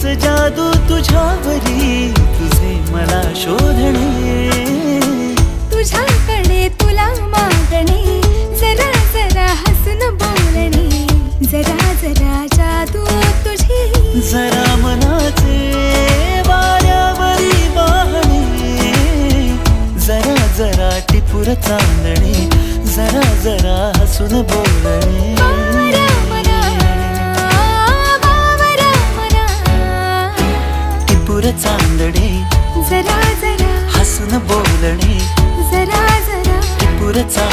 हीच जादू तुझ्यावरी तुझे मला शोधणे. तुझ्याकडे तुला मागणे जरा जरा हसून बोलणे. जरा जरा जादू तुझी. जरा मनाचे वाऱ्यावरी वाहणे. जरा जरा टिपूर चांदणे जरा जरा हसून बोलणे. टिपूर चांदणे जरा जरा. हसून बोलणे जरा जरा. टिपूर चांदणे